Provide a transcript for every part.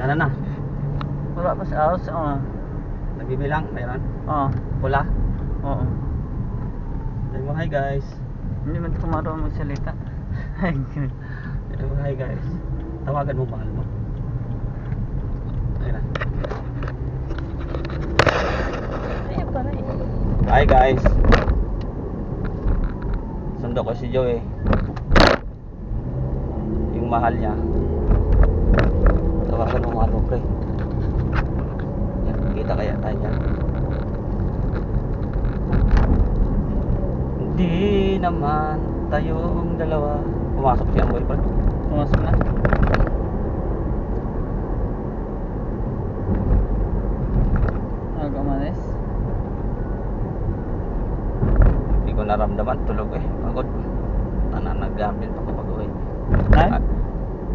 Yan na. Wala pa sa house. Oo. Nagbibilang, mayroon. Oo. Pula. Oo. Sabi mo, hi guys. Hindi man ko marunong magsalita. Sabi mo, hi guys. Tawagan mo mahal mo. Ayun na. Ayun pala eh. Hi guys. Sundo ko si Joey. Yung mahal niya. Tawagan mo mahal mo, pre. Yan, kita kaya tayo yan. Hindi naman tayong dalawa. Pumasok siya ang boyfriend. Pumasok na. Aga umalis. Hindi ko naramdaman. Tulog eh. Pagod. Tanan nag-gamble pa pag-uwi. Ay? Ah,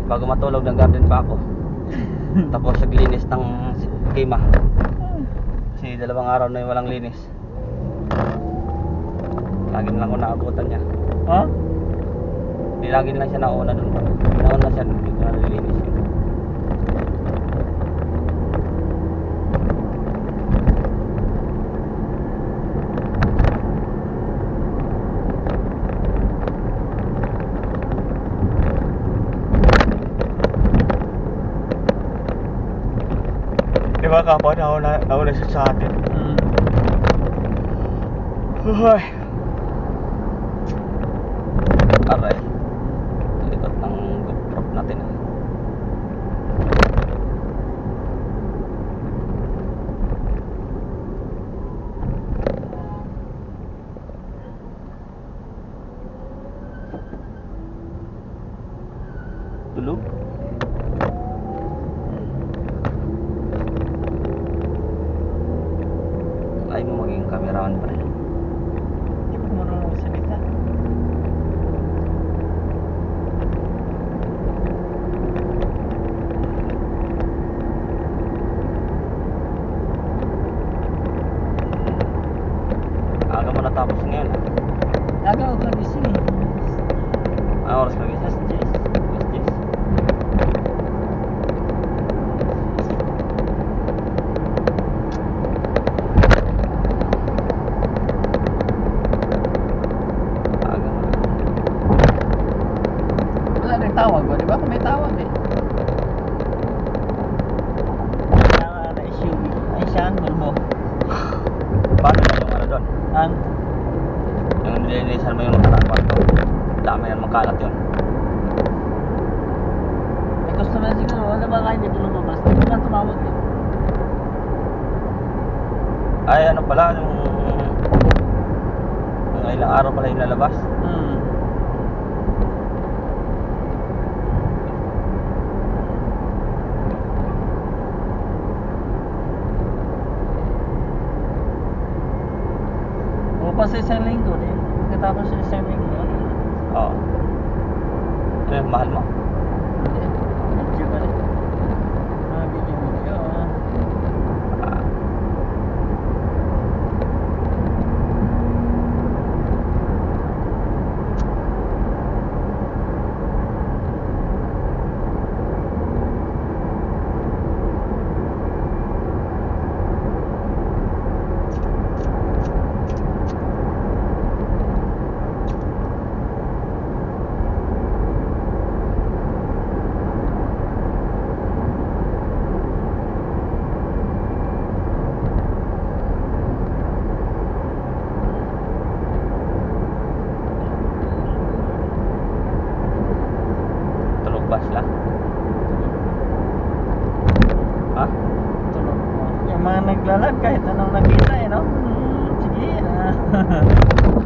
Bago matulog, nag-garden pa ako. Tapos naglinis ng kima. Kasi dalawang araw na yung walang linis. Lagi na lang ako naabutan niya. Ha? Hindi lagi na lang siya nauna doon. Nauna siya, hindi ko nalilinis yun. Di ba kapwa nauna, nauna siya sa atin? Hmm. Uy. Aray. Likot ng GoPro natin ah. Tulog? Ay mo maging cameraman pa rin. Hindi ko marunong magsalita. Aga mo natapos ngayon ah. Aga ako nagising eh. Anong oras ka gising? Alas 10. Alas 10. Aga mo. Wala rin tawag ba? Di ba? Kung may tawag eh. Kaya na SUV. Ay siya, ang bulbo. Paano na doon? Ang Yung nilinisan mo yung kwarto. Dami yan makalat yun. may customer siguro. Wala ba kayo dito lumabas? Hindi ko lang tumawag eh. Ay ano pala yung yung ilang araw pala yung lalabas. Hmm. Bukas sa isang linggo din. Pagkatapos sa isang linggo. ano? Oo. Ano yung mahal mo? Hindi. Medyo pa rin. Mga video-video. ah. Ah. Tulog ba sila? Ha? Tulog mo. Yung mga naglalag kahit anong nakita eh, no? Hmm, sige. ah.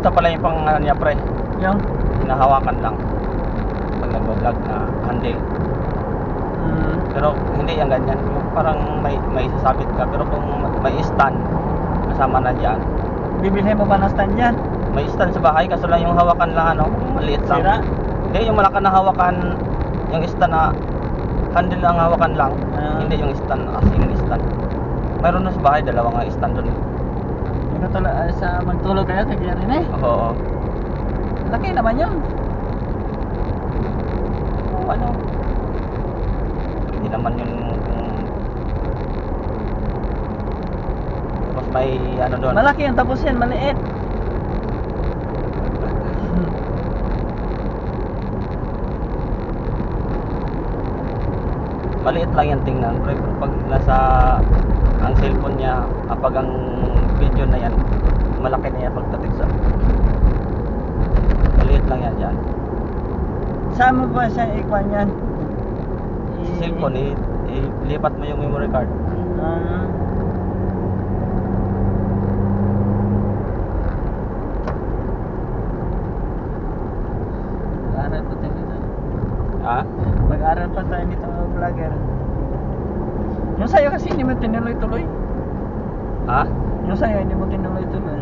Ito pala yung pang ano niya pre, Yung? hinahawakan lang. Pag nagbablog na handle. Hmm. Pero hindi yan ganyan. Yung parang may may sasabit ka. Pero kung may stand, kasama na dyan. Bibilhin mo ba ng stand yan? May stand sa bahay, kaso lang yung hawakan lang ano, maliit lang. Sira? Hindi, yung malaki na hawakan, yung stand na handle ang hawakan lang. Ah. Hindi yung stand, as in stand. Mayroon na sa bahay, dalawang nga stand doon. Yung katulad ah, sa magtulog kayo, kagaya rin eh. Oo. Laki naman yun. Kung ano. Hindi naman yun kung... Tapos may ano doon. Malaki yan, tapos yan, maliit. Maliit lang yan tingnan. Pero pag nasa ang cellphone niya, kapag ang video na yan, malaki na yan pagdating sa... Maliit lang yan dyan. Saan mo ba siya ikwan yan? Sa cellphone, i- ilipat mo yung memory card. Ah. Mag-aral pa tayo nito. Mag-aral pa tayo nito mga vlogger. Yung sa'yo kasi hindi mo tinuloy-tuloy. Ha? Yung sa'yo hindi mo tinuloy-tuloy.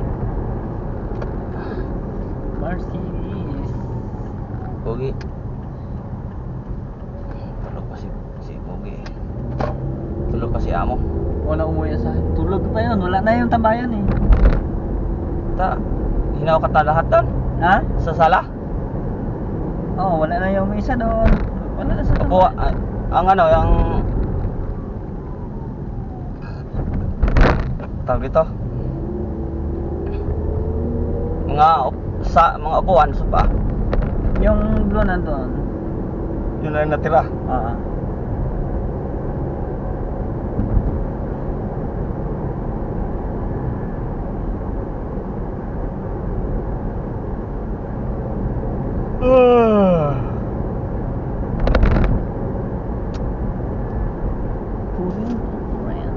Mercedes. Pogi. Tulog pa si, si Pogi. Tulog pa si Amo. Wala umuwi sa. Tulog pa yun. Wala na yung tambayan eh. Ta, hinaw ka ta lahat doon? Ha? Sa sala? Oo, oh, wala na yung isa doon. Wala na sa Opo, tambayan. ah, ang ano, ang... Tawag dito? Mga sa mga upuan sa pa. Yung blue nandun. Yun lang natira. Oo. Puring puring.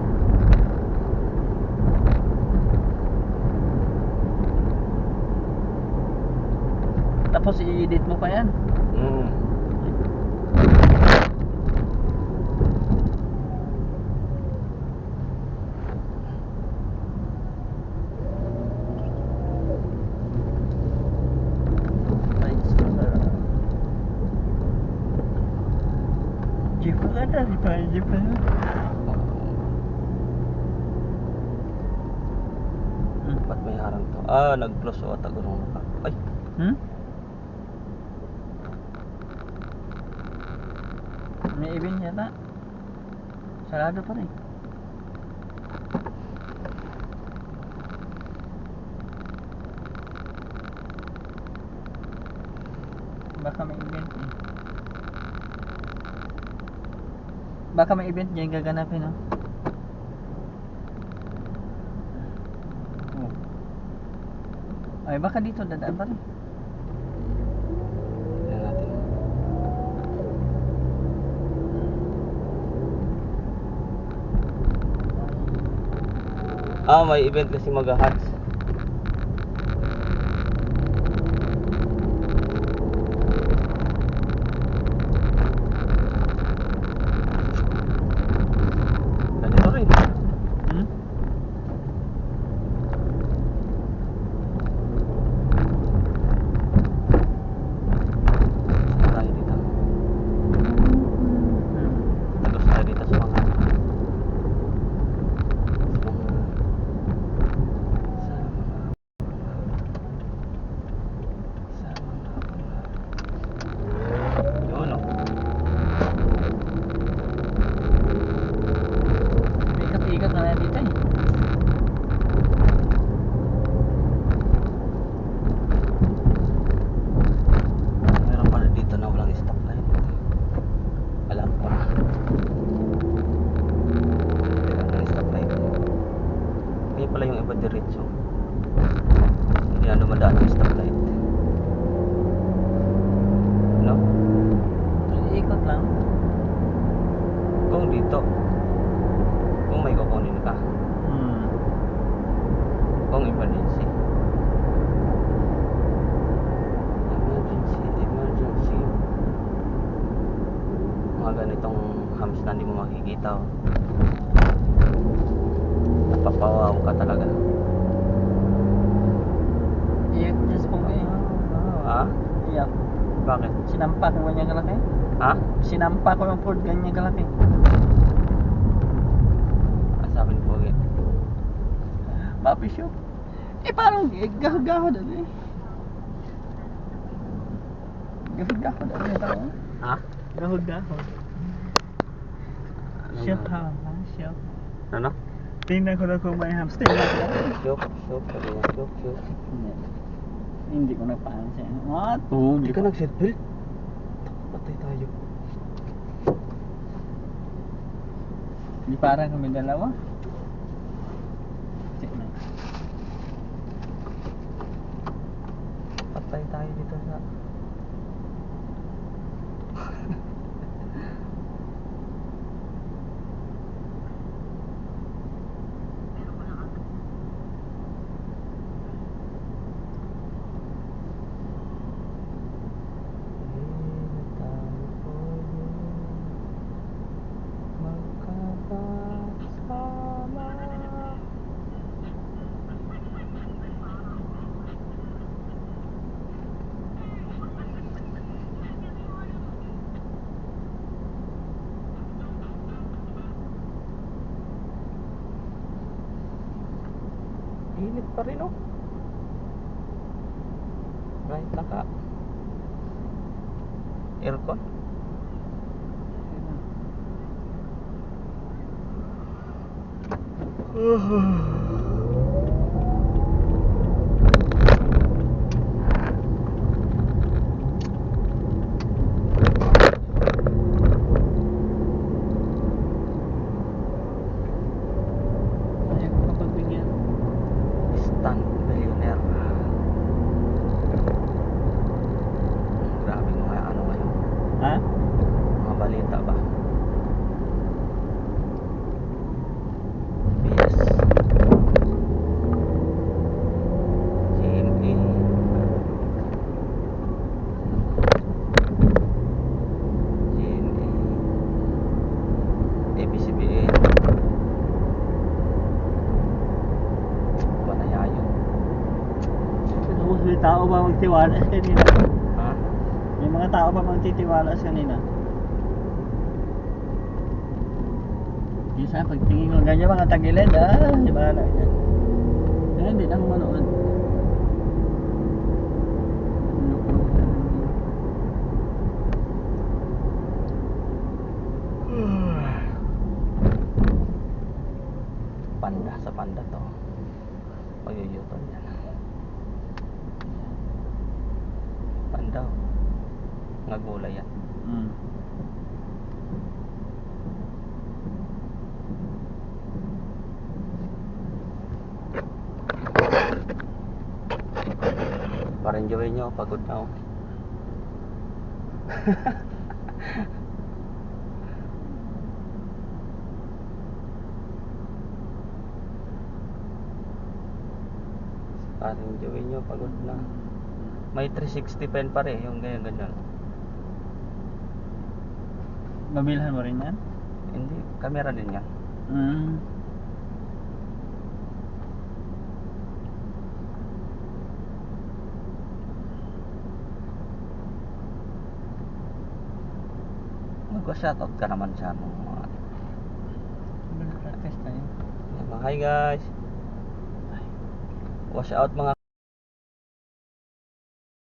Tapos i-edit mo pa yan. Mm. Jeep na? Jeep ka na. Hmm. Ba't may harang to? Ah, nag-close o tagulong ka. Ay, Hmm? May event yata. Sarado pa rin. Baka may event eh. Baka may event dyan gaganapin, no? Oh. Ay, baka dito dadaan pa rin. Ah, may event kasi mag-hats. Ganito rin. Hmm? Tayo dito. Hmm. Tagos tayo dito sa mga sa dadaan ng stoplight. No? Ikot lang. Kung dito. Kung may kukunin ka. Hmm. Kung emergency. Emergency, emergency. Mga ganitong hams na hindi mo makikita. Oh. Napapawaw ka talaga. Iyak just po eh. Ha? Iyak. Bakit? Sinampa ko ganyan kalaki. Ha? Sinampa ko yung Ford ganyan kalaki. Ang sabi ni Pogi. Papi shop. Eh parang gahod-gahod ano eh. Gahod-gahod ano yung tao? Ha? Gahod-gahod. Shop ha, shop. Ano? Tingnan ko na kung hamster. Shop, shop, shop, shop. Hindi. Ko napansin. What? Oh, Hindi ka nag-seatbelt? Patay tayo. Di parang kami dalawa. Check na. Patay tayo dito sa... pa rin oh. Kahit naka aircon. Ayaw ba magtiwala sa kanina? Ha? May mga tao ba magtitiwala sa kanina? Isa, pagtingin ko ganyan mga tagilid, ah, di ba na yan? Kaya hindi lang manood. Panda sa panda to. Pag-yuton yan. Panda. oh. Nga gulay yan. Mm. Enjoy nyo, pagod na ako. Parang enjoy nyo, pagod na. May 360 pen pa rin, yung ganyan ganyan. Mabilhan mo rin yan? Hindi, camera din yan. Mm. Magka-shoutout ka naman sa mga Practice tayo. Hi guys. Wash out mga